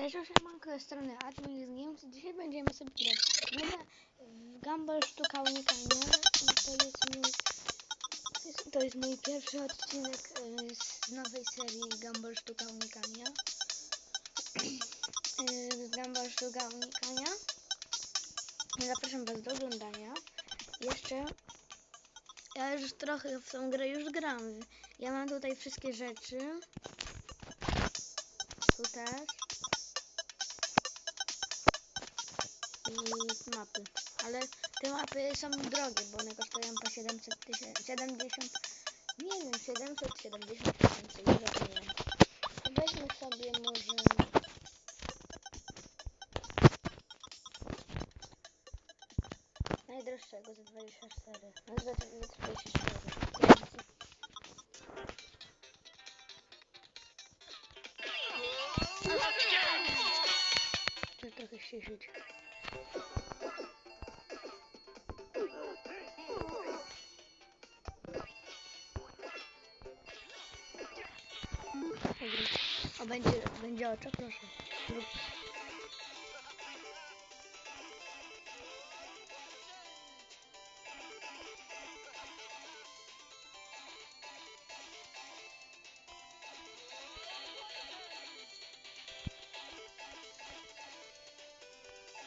Cześć, siemanko, ze strony Admin z Games. Dzisiaj będziemy sobie grać w Gumball Sztuka Unikania. I to jest mój, to jest, mój pierwszy odcinek y, z nowej serii Gumball Sztuka Unikania. Y, z Gumball Sztuka Unikania. Zapraszam Was do oglądania. Jeszcze ja już trochę w tą grę już gram. Ja mam tutaj wszystkie rzeczy. Tu też. I mapy. Ale te mapy są drogie, bo one kosztują po 700 tysięcy, 70, nie wiem, 770 tysięcy, już nie wiem. Weźmy sobie może... Najdroższego za 24, no za, za 24 tysięcy. Trochę ściszyć. Dobra. O, będzie, będzie oczo, proszę.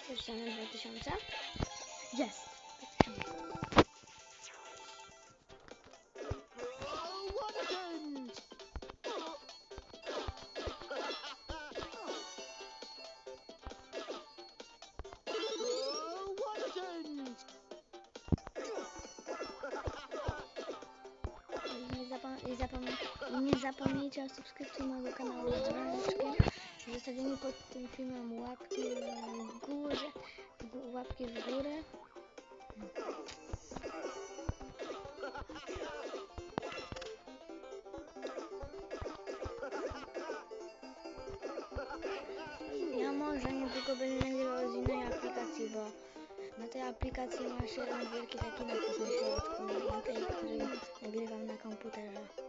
Same 2000? Jest. 2000. I nie, zapom- i zapom- i nie zapomnijcie o subskrypcji mojego kanału tym filmem łapki w górze, g- łapki w górę. Ja może niedługo będę nagrywał z innej aplikacji, bo na tej aplikacji masz jeden wielki taki napis na środku, na tej, której nagrywam na komputerze.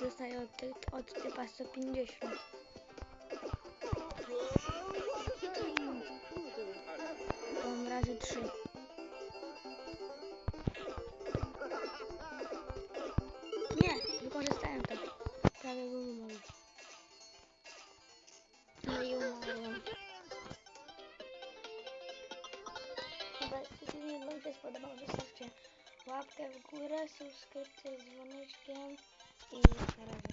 Dostaję od, od typa 150. To mam razy 3. Nie, wykorzystałem to. Prawie był umarł. No i umarłem. Dobra, jeśli Wam się spodobał, zostawcie łapkę w górę, subskrypcję z dzwoneczkiem i na razie.